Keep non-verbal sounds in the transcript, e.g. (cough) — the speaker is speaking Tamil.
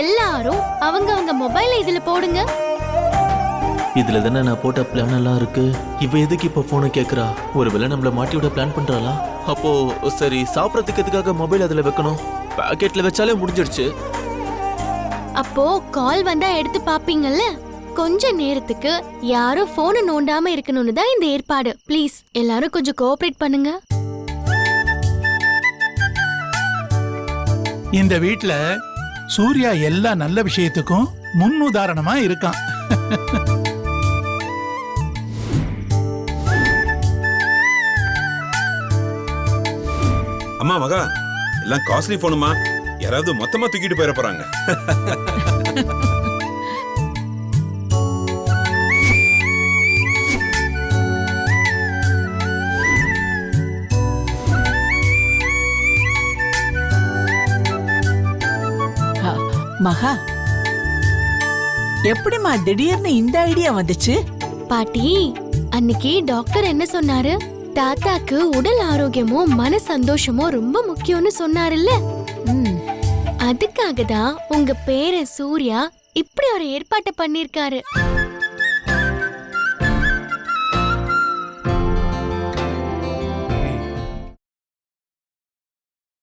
எல்லாரும் அவங்க அவங்க மொபைல இதுல போடுங்க. இதுல தானே நான் போட்ட பிளான் எல்லாம் இருக்கு. இவ எதுக்கு இப்ப போனை கேக்குறா? ஒருவேளை நம்மள மாட்டி விட பிளான் பண்றாளா? அப்போ சரி சாப்பிடறதுக்கு எதுக்காக மொபைல் அதுல வைக்கணும்? பாக்கெட்ல வச்சாலே முடிஞ்சிடுச்சு. அப்போ கால் வந்தா எடுத்து பாப்பீங்கல்ல? கொஞ்ச நேரத்துக்கு யாரும் போனை நோண்டாம இருக்கணும்னு தான் இந்த ஏற்பாடு. ப்ளீஸ் எல்லாரும் கொஞ்சம் கோஆபரேட் பண்ணுங்க. இந்த வீட்ல சூர்யா எல்லா நல்ல விஷயத்துக்கும் முன் உதாரணமா இருக்கான். அம்மா மகா எல்லாம் காஸ்ட்லி போனுமா? யாராவது மொத்தமா தூக்கிட்டு போயிட போறாங்க. (laughs) மகா. எப்படிம்மா திடீர்னு இந்த ஐடியா வந்துச்சு? பாட்டி அன்னைக்கு டாக்டர் என்ன சொன்னாரு? தாத்தாக்கு உடல் ஆரோக்கியமும் மன சந்தோஷமும் ரொம்ப முக்கியம்னு சொன்னாருல்ல. அதுக்காக தான் உங்க பேரன் சூர்யா இப்படி ஒரு ஏற்பாட்டை பண்ணிருக்காரு